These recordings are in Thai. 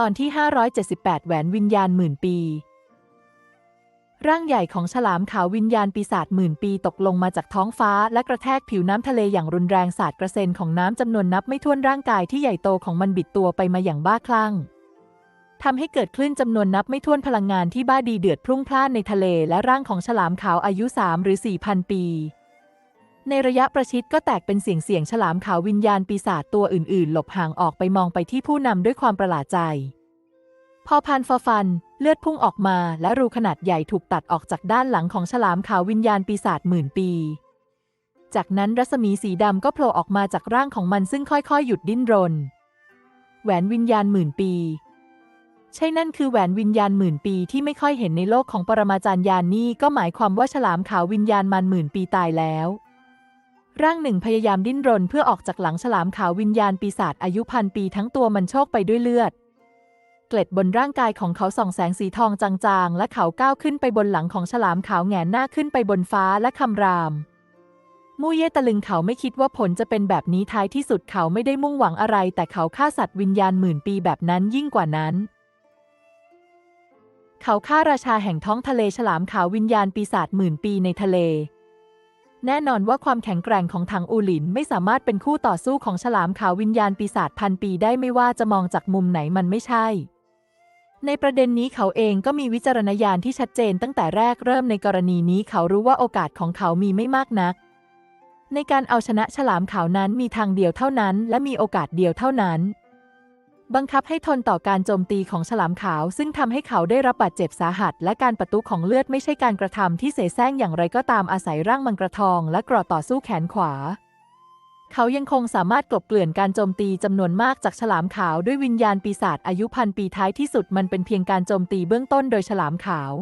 ตอนที่ 578 แหวนวิญญาณหมื่นปี ร่างใหญ่ของฉลามขาววิญญาณปีศาจหมื่นปีตกลงมาจากท้องฟ้า และกระแทกผิวน้ำทะเลอย่างรุนแรงสาดกระเซ็นของน้ำจำนวนนับไม่ถ้วนร่างกายที่ใหญ่โตของมันบิดตัวไปมาอย่างบ้าคลั่งทำให้เกิดคลื่นจำนวนนับไม่ถ้วนพลังงานที่บ้าดีเดือดพรุ่งพล่านในทะเล และร่างของฉลามขาวอายุ 3 หรือ 4,000 ปี ในระยะประชิดก็แตกเป็นเสียงเสียงฉลามขาววิญญาณปีศาจตัวอื่นๆ หลบห่างออกไปมองไปที่ผู้นำด้วยความประหลาดใจ พอพันฟอฟัน เลือดพุ่งออกมาและรูขนาดใหญ่ถูกตัดออกจากด้านหลังของฉลามขาววิญญาณปีศาจหมื่นปี จากนั้นรัศมีสีดำก็โผล่ออกมาจากร่างของมันซึ่งค่อยๆ หยุดดิ้นรน แหวนวิญญาณหมื่นปี ใช่นั่นคือแหวนวิญญาณหมื่นปีที่ไม่ค่อยเห็นในโลกของปรมาจารย์ยานนี่ก็หมายความว่าฉลามขาววิญญาณมันหมื่นปีตายแล้ว ร่างหนึ่งพยายามดิ้นรนเพื่อออกจากหลังฉลามขาววิญญาณปีศาจอายุพันปีทั้งตัวมันโชกไปด้วยเลือด เกล็ดบนร่างกายของเขาส่องแสงสีทองจางๆ และเขาก้าวขึ้นไปบนหลังของฉลามขาวแหงนหน้าขึ้นไปบนฟ้าและคำราม มู่เย่ตะลึงเขาไม่คิดว่าผลจะเป็นแบบนี้ท้ายที่สุดเขาไม่ได้มุ่งหวังอะไร แต่เขาฆ่าสัตว์วิญญาณหมื่นปีแบบนั้นยิ่งกว่านั้นเขาฆ่าราชาแห่งท้องทะเลฉลามขาววิญญาณปีศาจหมื่นปีในทะเล แน่นอนว่าความแข็งแกร่งของถังอูหลินไม่สามารถเป็นคู่ต่อสู้ของฉลามขาววิญญาณปีศาจพันปีได้ไม่ว่าจะมองจากมุมไหนมันไม่ใช่ ในประเด็นนี้เขาเองก็มีวิจารณญาณที่ชัดเจนตั้งแต่แรกเริ่มในกรณีนี้เขารู้ว่าโอกาสของเขามีไม่มากนัก ในการเอาชนะฉลามขาวนั้นมีทางเดียวเท่านั้น และมีโอกาสเดียวเท่านั้น บังคับให้ทนต่อการโจมตีของฉลามขาว ซึ่งทำให้เขาได้รับบาดเจ็บสาหัส และการประตุของเลือดไม่ใช่การกระทำที่เสแสร้งอย่างไรก็ตามอาศัยร่างมังกรทองและกรอต่อสู้แขนขวา เขายังคงสามารถกลบเกลื่อนการโจมตีจำนวนมากจากฉลามขาวด้วยวิญญาณปีศาจอายุพันปีท้ายที่สุดมันเป็นเพียงการโจมตีเบื้องต้นโดยฉลามขาว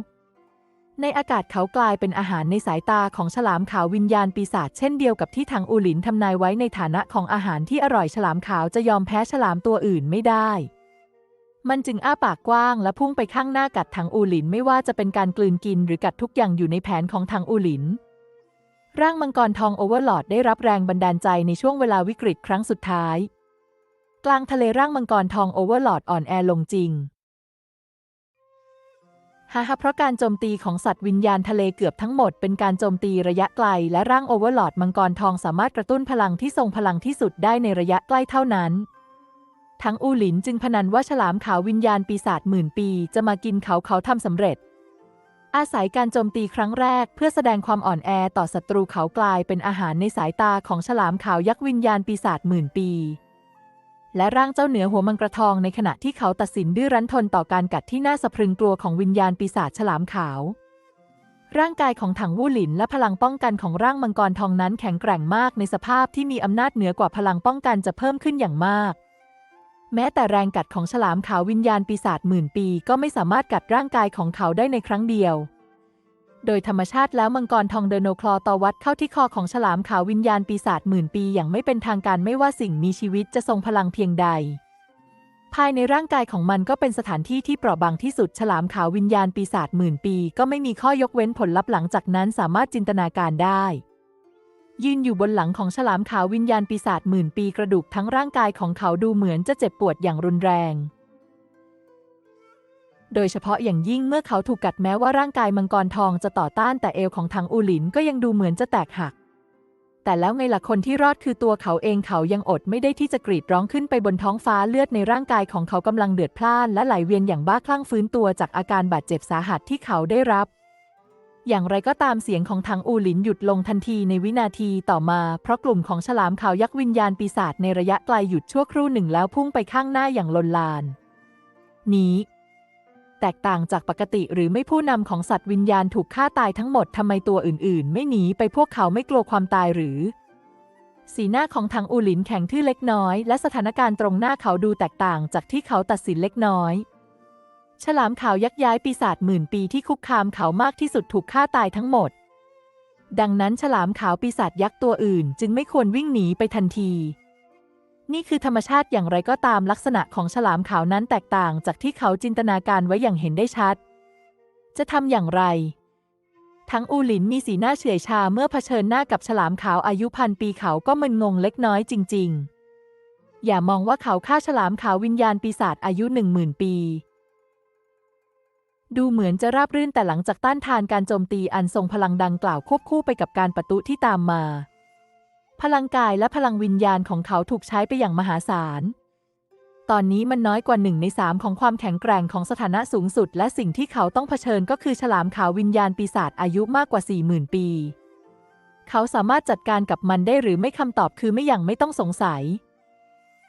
ในอากาศเขากลายเป็นอาหารในสายตาของฉลามขาววิญญาณปีศาจเช่นเดียวกับที่ทางอูหลินทำนายไว้ในฐานะของอาหารที่อร่อยฉลามขาวจะยอมแพ้ฉลามตัวอื่นไม่ได้ มันจึงอ้าปากกว้างและพุ่งไปข้างหน้ากัดทางอูหลินไม่ว่าจะเป็นการกลืนกินหรือกัดทุกอย่างอยู่ในแผนของทางอูหลิน ร่างมังกรทองโอเวอร์ลอดได้รับแรงบันดาลใจในช่วงเวลาวิกฤตครั้งสุดท้าย กลางทะเลร่างมังกรทองโอเวอร์ลอดอ่อนแอลงจริง ฮ่าฮเพราะการโจมตีของสัตว์วิญญาณทะเลเกือบทั้งหมดเป็นการโจมตีระยะไกล และร่างโอเวอร์ลอดมังกรทองสามารถกระตุ้นพลังที่ทรงพลังที่สุดได้ในระยะใกล้เท่านั้น ทั้งอูหลินจึงพนันว่าฉลามขาววิญญาณปีศาจหมื่นปี จะมากินเขาเขาทำสำเร็จ อาศัยการโจมตีครั้งแรก เพื่อแสดงความอ่อนแอต่อศัตรูเขากลายเป็นอาหารในสายตาของฉลามขาวยักษ์วิญญาณปีศาจหมื่นปี และร่างเจ้าเหนือหัวมังกรทองในขณะที่เขาตัดสินดื้อรั้นทนต่อการกัดที่น่าสะพรึงกลัวของวิญญาณปีศาจฉลามขาว ร่างกายของถังวู่หลินและพลังป้องกันของร่างมังกรทองนั้นแข็งแกร่งมากในสภาพที่มีอำนาจเหนือกว่าพลังป้องกันจะเพิ่มขึ้นอย่างมาก แม้แต่แรงกัดของฉลามขาววิญญาณปีศาจหมื่นปี ก็ไม่สามารถกัดร่างกายของเขาได้ในครั้งเดียว โดยธรรมชาติแล้วมังกรทองเดโนคลอตอวัดเข้าที่คอของฉลามขาววิญญาณปีศาจหมื่นปีอย่างไม่เป็นทางการไม่ว่าสิ่งมีชีวิตจะทรงพลังเพียงใด ภายในร่างกายของมันก็เป็นสถานที่ที่เปราะบางที่สุดฉลามขาววิญญาณปีศาจหมื่นปี ก็ไม่มีข้อยกเว้นผลลัพธ์หลังจากนั้นสามารถจินตนาการได้ยืนอยู่บนหลังของฉลามขาววิญญาณปีศาจหมื่นปีกระดูกทั้งร่างกายของเขาดูเหมือนจะเจ็บปวดอย่างรุนแรง โดยเฉพาะอย่างยิ่งเมื่อเขาถูกกัดแม้ว่าร่างกายมังกรทองจะต่อต้านแต่เอวของทางอูหลินก็ยังดูเหมือนจะแตกหัก แต่แล้วไงล่ะคนที่รอดคือตัวเขาเองเขายังอดไม่ได้ที่จะกรีดร้องขึ้นไปบนท้องฟ้าเลือดในร่างกายของเขากำลังเดือดพล่านและไหลเวียนอย่างบ้าคลั่งฟื้นตัวจากอาการบาดเจ็บสาหัสที่เขาได้รับอย่างไรก็ตามเสียงของทางอูหลินหยุดลงทันทีในวินาทีต่อมา เพราะกลุ่มของฉลามขาวยักษ์วิญญาณปีศาจในระยะไกลหยุดชั่วครู่หนึ่งแล้วพุ่งไปข้างหน้าอย่างลนลาน นี้ แตกต่างจากปกติหรือไม่ผู้นำของสัตว์วิญญาณถูกฆ่าตายทั้งหมดทำไมตัวอื่น ๆ ไม่หนีไปพวกเขาไม่กลัวความตายหรือ สีหน้าของทางอูหลินแข็งทื่อเล็กน้อย และสถานการณ์ตรงหน้าเขาดูแตกต่างจากที่เขาตัดสินเล็กน้อย ฉลามขาวยักย้ายปีศาจหมื่นปีที่คุกคามเขามากที่สุดถูกฆ่าตายทั้งหมด ดังนั้นฉลามขาวปีศาจยักษ์ตัวอื่น จึงไม่ควรวิ่งหนีไปทันที นี่คือธรรมชาติอย่างไรก็ตามลักษณะของฉลามขาวนั้นแตกต่างจากที่เขาจินตนาการไว้อย่างเห็นได้ชัด จะทำอย่างไร ทั้งอูหลินมีสีหน้าเฉื่อยชาเมื่อเผชิญหน้ากับฉลามขาวอายุพันปีเขาก็มึนงงเล็กน้อยจริง ๆ อย่ามองว่าเขาฆ่าฉลามขาววิญญาณปีศาจอายุหนึ่งหมื่นปี ดูเหมือนจะราบรื่นแต่หลังจากต้านทานการโจมตีอันทรงพลังดังกล่าวควบคู่ไปกับการประตุที่ตามมา พลังกายและพลังวิญญาณของเขาถูกใช้ไปอย่างมหาศาล ตอนนี้มันน้อยกว่าหนึ่งในสามของความแข็งแกร่งของสถานะสูงสุด และสิ่งที่เขาต้องเผชิญก็คือฉลามขาววิญญาณปีศาจอายุมากกว่า 40,000 ปี เขาสามารถจัดการกับมันได้หรือไม่คำตอบคือไม่อย่างไม่ต้องสงสัย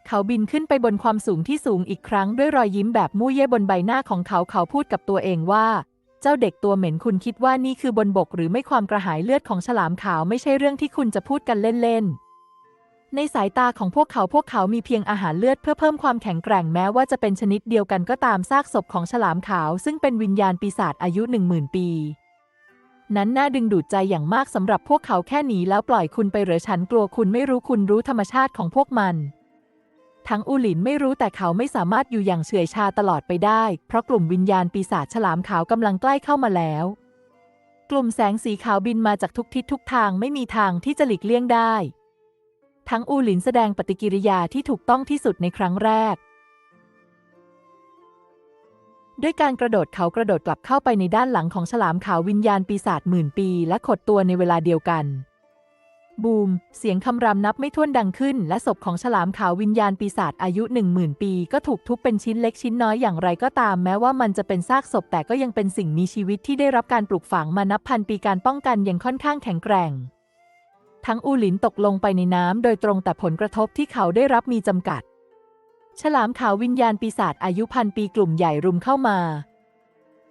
เขาบินขึ้นไปบนความสูงที่สูงอีกครั้งด้วยรอยยิ้มแบบมู่เย่บนใบหน้าของเขาเขาพูดกับตัวเองว่า จ้าเด็กตัวเหม็นคุณคิดว่านี่คือบนบกหรือไม่ความกระหายเลือดของฉลามขาวไม่ใช่เรื่องที่คุณจะพูดกันเล่นๆ ในสายตาของพวกเขาพวกเขามีเพียงอาหารเลือดเพื่อเพิ่มความแข็งแกร่งแม้ว่าจะเป็นชนิดเดียวกันก็ตามซากศพของฉลามขาว ซึ่งเป็นวิญญาณปีศาจอายุหนึ่งหมื่นปี นั้นน่าดึงดูดใจอย่างมากสำหรับพวกเขาแค่หนีแล้วปล่อยคุณไปเหรือฉันกลัวคุณไม่รู้คุณรู้ธรรมชาติของพวกมัน ทั้งอูหลินไม่รู้แต่เขาไม่สามารถอยู่อย่างเฉื่อยชาตลอดไปได้ เพราะกลุ่มวิญญาณปีศาจฉลามขาวกำลังใกล้เข้ามาแล้ว กลุ่มแสงสีขาวบินมาจากทุกทิศทุกทางไม่มีทางที่จะหลีกเลี่ยงได้ ทั้งอูหลินแสดงปฏิกิริยาที่ถูกต้องที่สุดในครั้งแรก ด้วยการกระโดดเขากระโดดกลับเข้าไปในด้านหลังของฉลามขาววิญญาณปีศาจหมื่นปี และขดตัวในเวลาเดียวกัน บูม เสียงคำรามนับไม่ถ้วนดังขึ้น และศพของฉลามขาววิญญาณปีศาจอายุหนึ่งหมื่นปี ก็ถูกทุบเป็นชิ้นเล็กชิ้นน้อยอย่างไรก็ตาม แม้ว่ามันจะเป็นซากศพแต่ก็ยังเป็นสิ่งมีชีวิตที่ได้รับการปลูกฝังมานับพันปีการป้องกันยังค่อนข้างแข็งแกร่ง ทั้งอูหลินตกลงไปในน้ำโดยตรงแต่ผลกระทบที่เขาได้รับมีจำกัด ฉลามขาววิญญาณปีศาจอายุพันปีกลุ่มใหญ่รุมเข้ามา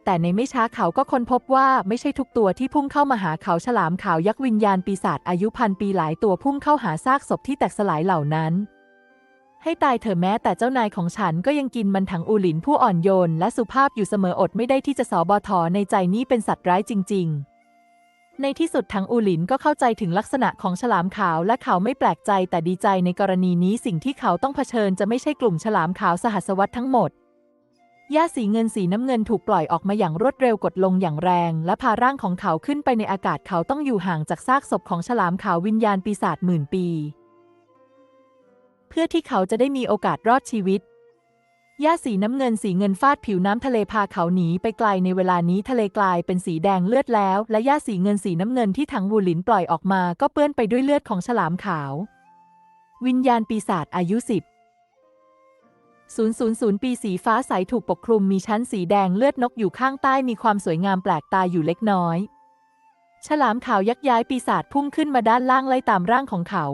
แต่ในไม่ช้าเขาก็ค้นพบว่าไม่ใช่ทุกตัวที่พุ่งเข้ามาหาเขาฉลามขาวยักษ์วิญญาณปีศาจอายุพันปีหลายตัวพุ่งเข้าหาซากศพที่แตกสลายเหล่านั้น ให้ตายเถอะแม้แต่เจ้านายของฉันก็ยังกินมันถังอูหลินผู้อ่อนโยน และสุภาพอยู่เสมออดไม่ได้ที่จะสอบอทอในใจนี้เป็นสัตว์ร้ายจริง ๆในที่สุดทั้งอูหลินก็เข้าใจถึงลักษณะของฉลามขาวและเขาไม่แปลกใจแต่ดีใจในกรณีนี้สิ่งที่เขาต้องเผชิญจะไม่ใช่กลุ่มฉลามขาวสหัสวรรษทั้งหมด หญ้าสีเงินสีน้ำเงินถูกปล่อยออกมาอย่างรวดเร็วกดลงอย่างแรง และพาร่างของเขาขึ้นไปในอากาศเขาต้องอยู่ห่างจากซากศพของฉลามขาววิญญาณปีศาจหมื่นปี เพื่อที่เขาจะได้มีโอกาสรอดชีวิตหญ้าสีน้ำเงินสีเงินฟาดผิวน้ำทะเลพาเขาหนีไปไกลในเวลานี้ทะเลกลายเป็นสีแดงเลือดแล้ว และหญ้าสีเงินสีน้ำเงินที่ถังวูหลินปล่อยออกมา ก็เปื้อนไปด้วยเลือดของฉลามขาว วิญญาณปีศาจอายุสิบ 000 ปีสีฟ้าใสถูกปกคลุมมีชั้นสีแดงเลือดนกอยู่ข้างใต้มีความสวยงามแปลกตาอยู่เล็กน้อย ฉลามขาวยักย้ายปีศาจพุ่งขึ้นมาด้านล่างไล่ตามร่างของเขา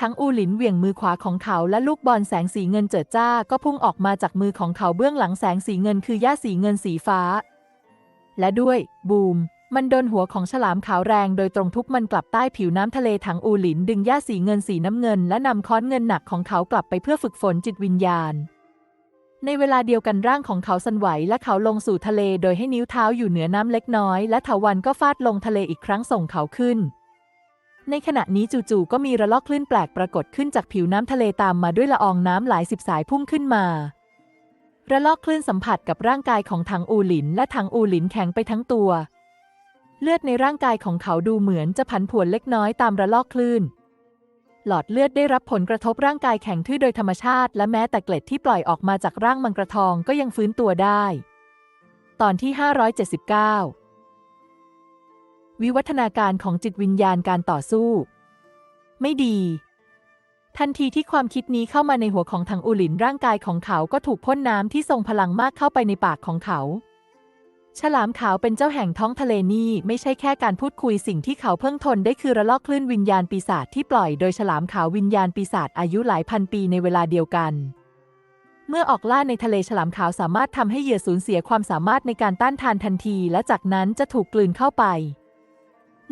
ทั้งอูหลินเหวี่ยงมือขวาของเขาและลูกบอลแสงสีเงินเจิดจ้าก็พุ่งออกมาจากมือของเขาเบื้องหลังแสงสีเงินคือย่าสีเงินสีฟ้า และด้วย บูม มันโดนหัวของฉลามขาวแรงโดยตรงทุบมันกลับใต้ผิวน้ำทะเลถังอูหลินดึงย่าสีเงินสีน้ำเงินและนำค้อนเงินหนักของเขากลับไปเพื่อฝึกฝนจิตวิญญาณ ในเวลาเดียวกันร่างของเขาสั่นไหวและเขาลงสู่ทะเลโดยให้นิ้วเท้าอยู่เหนือน้ำเล็กน้อย และเถาวันก็ฟาดลงทะเลอีกครั้งส่งเขาขึ้น ในขณะนี้จู่ๆก็มีระลอกคลื่นแปลกปรากฏขึ้นจากผิวน้ำทะเลตามมาด้วยละอองน้ำหลายสิบสายพุ่งขึ้นมาระลอกคลื่นสัมผัสกับร่างกายของถังอูหลิน และถังอูหลินแข็งไปทั้งตัว เลือดในร่างกายของเขาดูเหมือนจะผันผวนเล็กน้อยตามระลอกคลื่น หลอดเลือดได้รับผลกระทบร่างกายแข็งทื่อโดยธรรมชาติ และแม้แต่เกล็ดที่ปล่อยออกมาจากร่างมังกรทองก็ยังฟื้นตัวได้ ตอนที่ 579 วิวัฒนาการของจิตวิญญาณการต่อสู้ ไม่ดี ทันทีที่ความคิดนี้เข้ามาในหัวของทางอูหลินร่างกายของเขาก็ถูกพ่นน้ำที่ทรงพลังมากเข้าไปในปากของเขา ฉลามขาวเป็นเจ้าแห่งท้องทะเลนี่ไม่ใช่แค่การพูดคุยสิ่งที่เขาเพิ่งทนได้คือระลอกคลื่นวิญญาณปีศาจที่ปล่อยโดยฉลามขาววิญญาณปีศาจอายุหลายพันปีในเวลาเดียวกัน เมื่อออกล่าในทะเลฉลามขาวสามารถทำให้เหยื่อสูญเสียความสามารถในการต้านทานทันที และจากนั้นจะถูกกลืนเข้าไป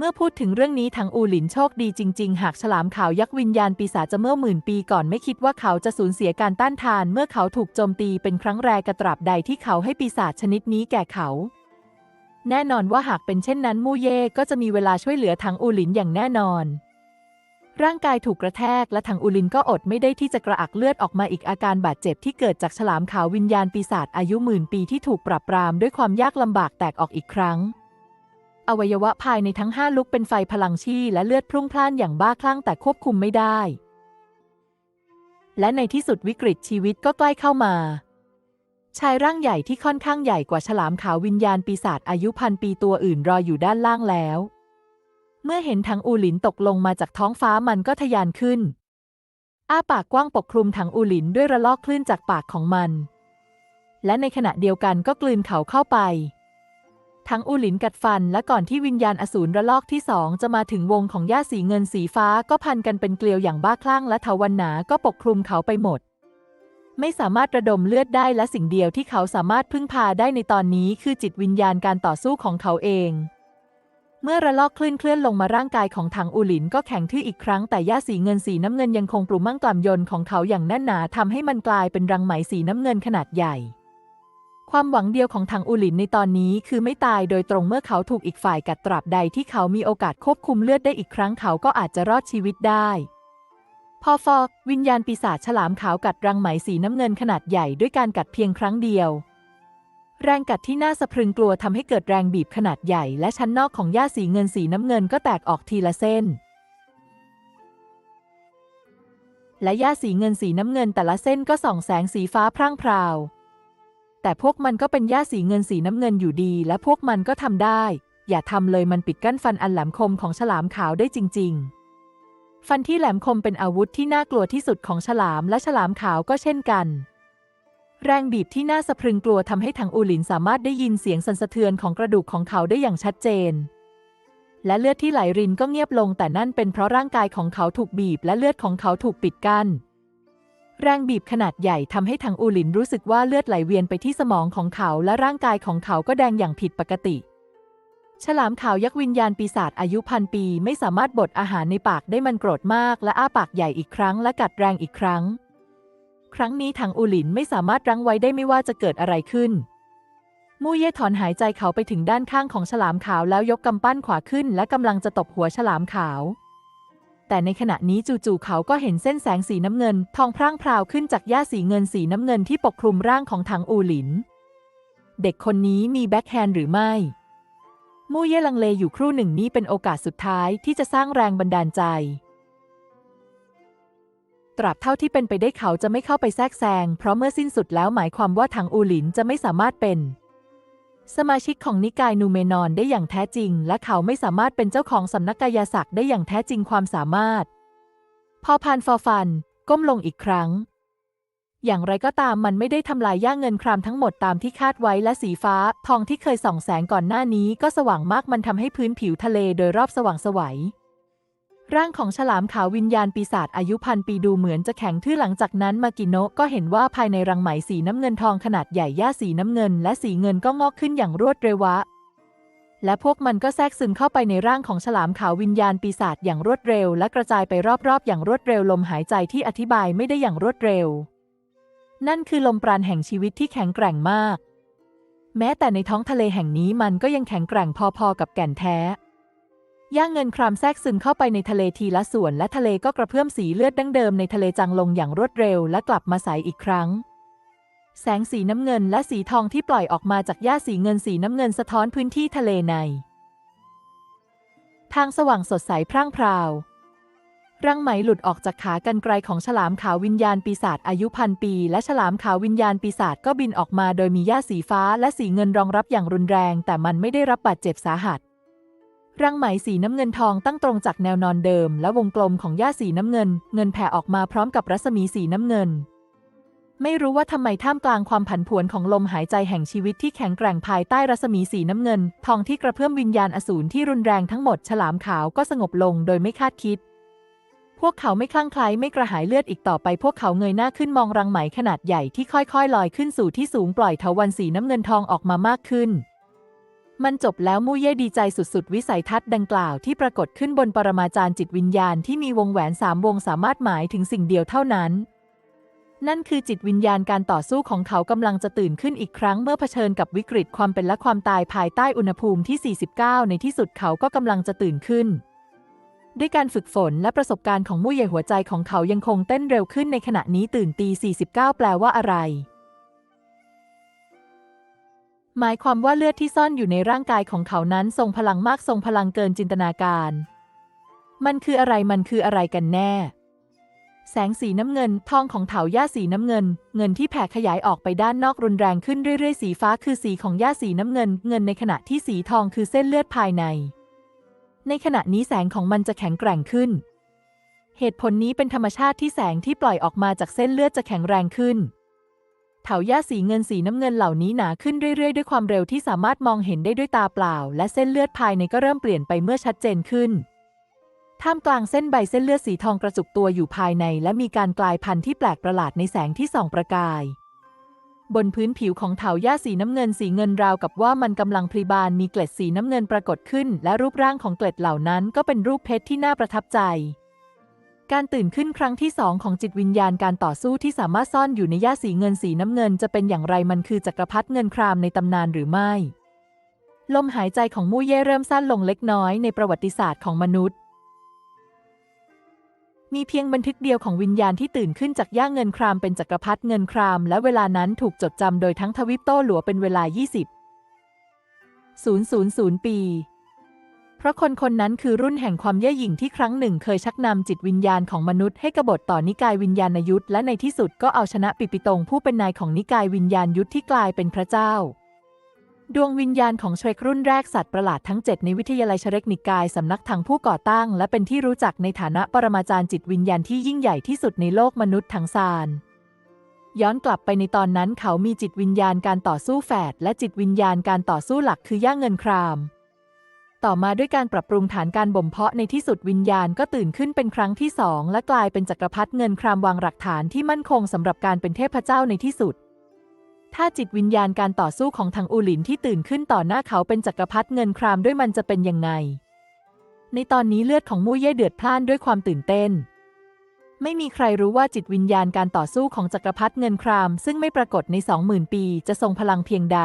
เมื่อพูดถึงเรื่องนี้ทางอูหลินโชคดีจริง ๆ หากฉลามขาวยักษ์วิญญาณปีศาจจะเมื่อหมื่นปีก่อนไม่คิดว่าเขาจะสูญเสียการต้านทาน เมื่อเขาถูกโจมตีเป็นครั้งแรกกระตราบใดที่เขาให้ปีศาจชนิดนี้แก่เขา แน่นอนว่าหากเป็นเช่นนั้นมู่เย่ก็จะมีเวลาช่วยเหลือทางอูหลินอย่างแน่นอน ร่างกายถูกกระแทกและทางอูลินก็อดไม่ได้ที่จะกระอักเลือดออกมาอีกอาการบาดเจ็บที่เกิดจากฉลามขาววิญญาณปีศาจอายุหมื่นปีที่ถูกปรับปรามด้วยความยากลำบากแตกออกอีกครั้ง อวัยวะภายในทั้งห้าลุกเป็นไฟพลังชีและเลือดพรุ่งพล่านอย่างบ้าคลั่งแต่ควบคุมไม่ได้ และในที่สุดวิกฤตชีวิตก็ใกล้เข้ามา ชายร่างใหญ่ที่ค่อนข้างใหญ่กว่าฉลามขาววิญญาณปีศาจอายุพันปีตัวอื่นรออยู่ด้านล่างแล้ว เมื่อเห็นถังอูหลินตกลงมาจากท้องฟ้ามันก็ทะยานขึ้น อ้าปากกว้างปกคลุมถังอูหลินด้วยระลอกคลื่นจากปากของมัน และในขณะเดียวกันก็กลืนเขาเข้าไป ทั้งอูหลินกัดฟันและก่อนที่วิญญาณอสูรระลอกที่สองจะมาถึงวงของหญ้าสีเงินสีฟ้าก็พันกันเป็นเกลียวอย่างบ้าคลั่งและเถาวันหนาก็ปกคลุมเขาไปหมด ไม่สามารถระดมเลือดได้และสิ่งเดียวที่เขาสามารถพึ่งพาได้ในตอนนี้คือจิตวิญญาณการต่อสู้ของเขาเอง เมื่อระลอกคลื่นเคลื่อนลงมาร่างกายของถังอูหลินก็แข็งทื่ออีกครั้งแต่หญ้าสีเงินสีน้ำเงินยังคงปลุมั่งกล่ำยนต์ของเขาอย่างแน่นหนาทำให้มันกลายเป็นรังไหมสีน้ำเงินขนาดใหญ่ ความหวังเดียวของถังอูหลินในตอนนี้คือไม่ตายโดยตรงเมื่อเขาถูกอีกฝ่ายกัดตราบใดที่เขามีโอกาสควบคุมเลือดได้อีกครั้งเขาก็อาจจะรอดชีวิตได้ พอฟอกวิญญาณปีศาจฉลามขาวกัดรังไหมสีน้ำเงินขนาดใหญ่ด้วยการกัดเพียงครั้งเดียว แรงกัดที่น่าสะพรึงกลัวทำให้เกิดแรงบีบขนาดใหญ่ และชั้นนอกของหญ้าสีเงินสีน้ำเงินก็แตกออกทีละเส้นและหญ้าสีเงินสีน้ำเงินแต่ละเส้นก็ส่องแสงสีฟ้าพร่างพราว แต่พวกมันก็เป็นหญ้าสีเงินสีน้ำเงินอยู่ดี และพวกมันก็ทำได้ อย่าทำเลยมันปิดกั้นฟันอันแหลมคมของฉลามขาวได้จริง ๆ ฟันที่แหลมคมเป็นอาวุธที่น่ากลัวที่สุดของฉลามและฉลามขาวก็เช่นกัน แรงบีบที่น่าสะพรึงกลัวทำให้ถังอูหลินสามารถได้ยินเสียงสั่นสะเทือนของกระดูกของเขาได้อย่างชัดเจน และเลือดที่ไหลรินก็เงียบลงแต่นั่นเป็นเพราะร่างกายของเขาถูกบีบและเลือดของเขาถูกปิดกั้น แรงบีบขนาดใหญ่ทำให้ถังอูหลินรู้สึกว่าเลือดไหลเวียนไปที่สมองของเขาและร่างกายของเขาก็แดงอย่างผิดปกติ ฉลามขาวยักษ์วิญญาณปีศาจอายุพันปีไม่สามารถบดอาหารในปากได้มันโกรธมาก และอ้าปากใหญ่อีกครั้งและกัดแรงอีกครั้ง ครั้งนี้ถังอูหลินไม่สามารถรั้งไว้ได้ไม่ว่าจะเกิดอะไรขึ้น มู่เย่ถอนหายใจเขาไปถึงด้านข้างของฉลามขาวแล้วยกกำปั้นขวาขึ้น และกำลังจะตบหัวฉลามขาว แต่ในขณะนี้จู่ๆเขาก็เห็นเส้นแสงสีน้ำเงิน ทองพร่างพราวขึ้นจากหญ้าสีเงินสีน้ำเงินที่ปกคลุมร่างของถังอูหลิน เด็กคนนี้มีแบ็คแฮนด์หรือไม่มู่เย่ลังเลอยู่ครู่หนึ่งนี้เป็นโอกาสสุดท้ายที่จะสร้างแรงบันดาลใจ ตราบเท่าที่เป็นไปได้เขาจะไม่เข้าไปแทรกแซง เพราะเมื่อสิ้นสุดแล้วหมายความว่าถังอูหลินจะไม่สามารถเป็น สมาชิกของนิกายนูเมนอนได้อย่างแท้จริง และเขาไม่สามารถเป็นเจ้าของสำนักกายศักดิ์ได้อย่างแท้จริงความสามารถ พอพานฟอฟัน ก้มลงอีกครั้ง อย่างไรก็ตามมันไม่ได้ทำลายย่าเงินครามทั้งหมดตามที่คาดไว้และสีฟ้า ทองที่เคยส่องแสงก่อนหน้านี้ก็สว่างมากมันทำให้พื้นผิวทะเลโดยรอบสว่างสวัย ร่างของฉลามขาววิญญาณปีศาจอายุพันปีดูเหมือนจะแข็งทื่อหลังจากนั้นมากิโนะก็เห็นว่าภายในรังไหมสีน้ำเงินทองขนาดใหญ่ย่าสีน้ำเงิน และสีเงินก็งอกขึ้นอย่างรวดเร็ววะ และพวกมันก็แทรกซึมเข้าไปในร่างของฉลามขาววิญญาณปีศาจอย่างรวดเร็ว และกระจายไปรอบๆ อย่างรวดเร็วลมหายใจที่อธิบายไม่ได้อย่างรวดเร็ว นั่นคือลมปราณแห่งชีวิตที่แข็งแกร่งมาก แม้แต่ในท้องทะเลแห่งนี้มันก็ยังแข็งแกร่งพอๆกับแก่นแท้ ย่างเงินครามแทรกซึมเข้าไปในทะเลทีละส่วนและทะเลก็กระเพื่อมสีเลือดดั้งเดิมในทะเลจางลงอย่างรวดเร็วและกลับมาใสอีกครั้ง แสงสีน้ำเงินและสีทองที่ปล่อยออกมาจากหญ้าสีเงินสีน้ำเงินสะท้อนพื้นที่ทะเลใน ทางสว่างสดใสพร่างพราวรังไหมหลุดออกจากขากรรไกรของฉลามขาววิญญาณปีศาจอายุพันปี และฉลามขาววิญญาณปีศาจก็บินออกมาโดยมีหญ้าสีฟ้าและสีเงินรองรับอย่างรุนแรง แต่มันไม่ได้รับบาดเจ็บสาหัส รังไหมสีน้ำเงินทองตั้งตรงจากแนวนอนเดิม และวงกลมของหญ้าสีน้ำเงิน เงินแผ่ออกมาพร้อมกับรัศมีสีน้ำเงิน ไม่รู้ว่าทำไมท่ามกลางความผันผวนของลมหายใจแห่งชีวิตที่แข็งแกร่งภายใต้รัศมีสีน้ำเงิน ทองที่กระเพื่อมวิญญาณอสูรที่รุนแรงทั้งหมดฉลามขาวก็สงบลงโดยไม่คาดคิด พวกเขาไม่คลั่งไคล้ไม่กระหายเลือดอีกต่อไป พวกเขาเงยหน้าขึ้นมองรังไหมขนาดใหญ่ที่ค่อยๆลอยขึ้นสู่ที่สูงปล่อยเถาวันสีน้ำเงินทองออกมามากขึ้น มันจบแล้วมู่เย่ดีใจสุดๆ วิสัยทัศน์ดังกล่าวที่ปรากฏขึ้นบนปรมาจารย์จิตวิญญาณที่มีวงแหวนสามวงสามารถหมายถึงสิ่งเดียวเท่านั้น นั่นคือจิตวิญญาณการต่อสู้ของเขากำลังจะตื่นขึ้นอีกครั้งเมื่อเผชิญกับวิกฤตความเป็นและความตายภายใต้อุณหภูมิที่ 49 ในที่สุดเขาก็กำลังจะตื่นขึ้น ด้วยการฝึกฝนและประสบการณ์ของมู่เย่หัวใจของเขายังคงเต้นเร็วขึ้นในขณะนี้ตื่นตี 49 แปลว่าอะไร หมายความว่าเลือดที่ซ่อนอยู่ในร่างกายของเขานั้นทรงพลังมากทรงพลังเกินจินตนาการ มันคืออะไรมันคืออะไรกันแน่ แสงสีน้ำเงิน ทองของเถาหญ้าสีน้ำเงิน เงินที่แผ่ขยายออกไปด้านนอกรุนแรงขึ้นเรื่อยๆ สีฟ้าคือสีของหญ้าสีน้ำเงิน เงินในขณะที่สีทองคือเส้นเลือดภายใน ในขณะนี้แสงของมันจะแข็งแกร่งขึ้น เหตุผลนี้เป็นธรรมชาติที่แสงที่ปล่อยออกมาจากเส้นเลือดจะแข็งแรงขึ้น ถาหญ้าสีเงินสีน้ำเงินเหล่านี้หนาขึ้นเรื่อยๆ ด้วยความเร็วที่สามารถมองเห็นได้ด้วยตาเปล่า และเส้นเลือดภายในก็เริ่มเปลี่ยนไปเมื่อชัดเจนขึ้น ท่ามกลางเส้นใบเส้นเลือดสีทองกระจุกตัวอยู่ภายใน และมีการกลายพันธุ์ที่แปลกประหลาดในแสงที่ส่องประกาย บนพื้นผิวของเถาหญ้าสีน้ำเงินสีเงินราวกับว่ามันกำลังพลีบานมีเกล็ดสีน้ำเงินปรากฏขึ้น และรูปร่างของเกล็ดเหล่านั้นก็เป็นรูปเพชรที่น่าประทับใจ การตื่นขึ้นครั้งที่สองของจิตวิญญาณการต่อสู้ที่สามารถซ่อนอยู่ในหญ้าสีเงินสีน้ำเงินจะเป็นอย่างไรมันคือจักรพรรดิเงินครามในตำนานหรือไม่ ลมหายใจของมู่เย่เริ่มสั้นลงเล็กน้อยในประวัติศาสตร์ของมนุษย์ มีเพียงบันทึกเดียวของวิญญาณที่ตื่นขึ้นจากย่าเงินครามเป็นจักรพรรดิเงินคราม และเวลานั้นถูกจดจำโดยทั้งทวิปโต้หลัวเป็นเวลา 20 000 ปี เพราะคนคนนั้นคือรุ่นแห่งความเย่อหยิ่งที่ครั้งหนึ่งเคยชักนำจิตวิญญาณของมนุษย์ให้กบฏต่อนิกายวิญญาณยุทธและในที่สุดก็เอาชนะปิปิตงผู้เป็นนายของนิกายวิญญาณยุทธที่กลายเป็นพระเจ้า ดวงวิญญาณของเชรกรุ่นแรกสัตว์ประหลาดทั้ง 7 ในวิทยาลัยเชรกนิกายสำนักทางผู้ก่อตั้ง และเป็นที่รู้จักในฐานะปรมาจารย์จิตวิญญาณที่ยิ่งใหญ่ที่สุดในโลกมนุษย์ทั้งซานย้อนกลับไปในตอนนั้นเขามีจิตวิญญาณการต่อสู้แฝดและจิตวิญญาณการต่อสู้หลักคือย่างเงินคราม ต่อมาด้วยการปรับปรุงฐานการบ่มเพาะในที่สุดวิญญาณก็ตื่นขึ้นเป็นครั้งที่สองและกลายเป็นจักรพรรดิเงินครามวางหลักฐานที่มั่นคงสำหรับการเป็นเทพเจ้าในที่สุด ถ้าจิตวิญญาณการต่อสู้ของทางอูหลินที่ตื่นขึ้นต่อหน้าเขาเป็นจักรพรรดิเงินครามด้วยมันจะเป็นยังไง ในตอนนี้เลือดของมู่เย่เดือดพล่านด้วยความตื่นเต้น ไม่มีใครรู้ว่าจิตวิญญาณการต่อสู้ของจักรพรรดิเงินคราม ซึ่งไม่ปรากฏในสองหมื่นปีจะทรงพลังเพียงใด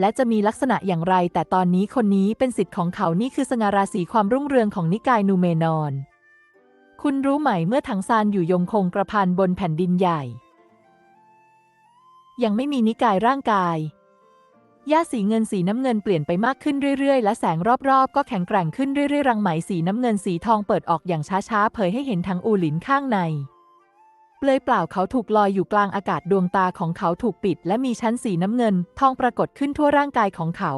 และจะมีลักษณะอย่างไร แต่ตอนนี้คนนี้เป็นสิทธิ์ของเขานี่คือสง่าราศีความรุ่งเรืองของนิกายนูเมนอน คุณรู้ไหมเมื่อถังซานอยู่ยงคงกระพันบนแผ่นดินใหญ่ ยังไม่มีนิกายร่างกายหญ้าสีเงินสีน้ำเงินเปลี่ยนไปมากขึ้นเรื่อยๆ และแสงรอบๆ ก็แข็งแกร่งขึ้นเรื่อยๆ รังไหมสีน้ำเงินสีทองเปิดออกอย่างช้าๆ เผยให้เห็นทั้งอูหลินข้างใน เปลยเปล่าเขาถูกลอยอยู่กลางอากาศดวงตาของเขาถูกปิด และมีชั้นสีน้ำเงิน ทองปรากฏขึ้นทั่วร่างกายของเขา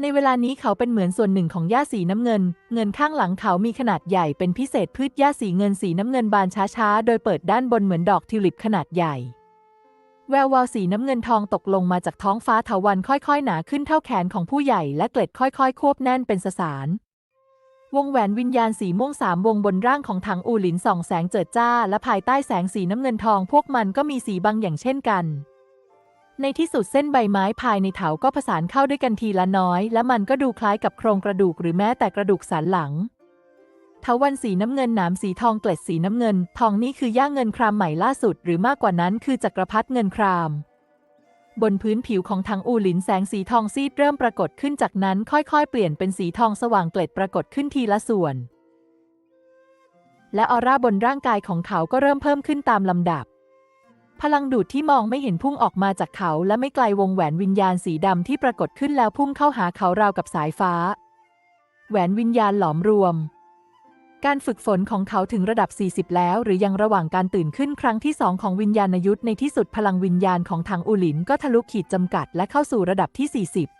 ในเวลานี้เขาเป็นเหมือนส่วนหนึ่งของหญ้าสีน้ำเงิน เงินข้างหลังเขามีขนาดใหญ่เป็นพิเศษพืชหญ้าสีเงินสีน้ำเงินบานช้าๆ โดยเปิดด้านบนเหมือนดอกทิวลิปขนาดใหญ่ แวววาวสีน้ำเงินทองตกลงมาจากท้องฟ้าเถาวันค่อยๆ หนาขึ้นเท่าแขนของผู้ใหญ่และเกล็ดค่อยๆ ควบแน่นเป็นสสาร วงแหวนวิญญาณสีม่วงสามวงบนร่างของถังอูหลินส่องแสงเจิดจ้า และภายใต้แสงสีน้ำเงินทองพวกมันก็มีสีบางอย่างเช่นกัน ในที่สุดเส้นใบไม้ภายในเถาก็ผสานเข้าด้วยกันทีละน้อย และมันก็ดูคล้ายกับโครงกระดูกหรือแม้แต่กระดูกสันหลังเทาวันสีน้ำเงินหนามสีทองเกล็ดสีน้ำเงิน ทองนี่คือย่างเงินครามใหม่ล่าสุด หรือมากกว่านั้นคือจักรพรรดิเงินคราม บนพื้นผิวของทางอูหลินแสงสีทองซีดเริ่มปรากฏขึ้นจากนั้นค่อยๆ เปลี่ยนเป็นสีทองสว่างเกล็ดปรากฏขึ้นทีละส่วน และออร่าบนร่างกายของเขาก็เริ่มเพิ่มขึ้นตามลำดับ พลังดูดที่มองไม่เห็นพุ่งออกมาจากเขาและไม่ไกลวงแหวนวิญญาณสีดำที่ปรากฏขึ้นแล้วพุ่งเข้าหาเขาราวกับสายฟ้า แหวนวิญญาณหลอมรวม การฝึกฝนของเขาถึงระดับ 40 แล้ว หรือยังระหว่างการตื่นขึ้นครั้งที่สองของวิญญาณยุทธในที่สุดพลังวิญญาณของทางอูหลินก็ทะลุขีดจำกัดและเข้าสู่ระดับที่ 40